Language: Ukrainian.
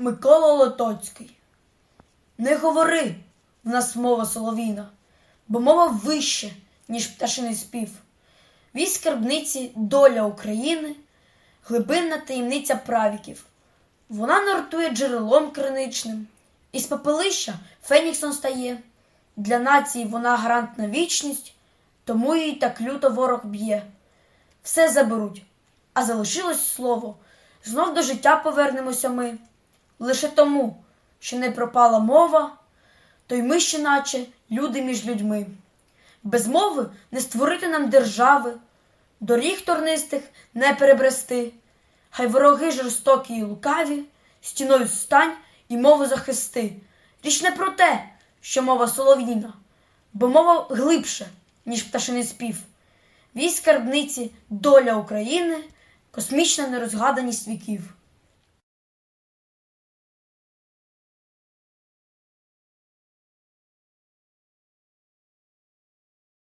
Микола Лотоцький. Не говори в нас мова соловіна, бо мова вище, ніж пташиний спів. Вій скарбниці доля України, глибинна таємниця правіків. Вона нортує джерелом криничним, із попелища Феніксом стає. Для нації вона гарант на вічність, тому їй так люто ворог б'є. Все заберуть, а залишилось слово. Знов до життя повернемося ми. Лише тому, що не пропала мова, то й ми ще наче люди між людьми. Без мови не створити нам держави, доріг торнистих не перебрести. Хай вороги жорстокі і лукаві, стіною стань і мову захисти. Річ не про те, що мова солов'їна, бо мова глибше, ніж пташиний спів. Вій скарбниці доля України, космічна нерозгаданість віків.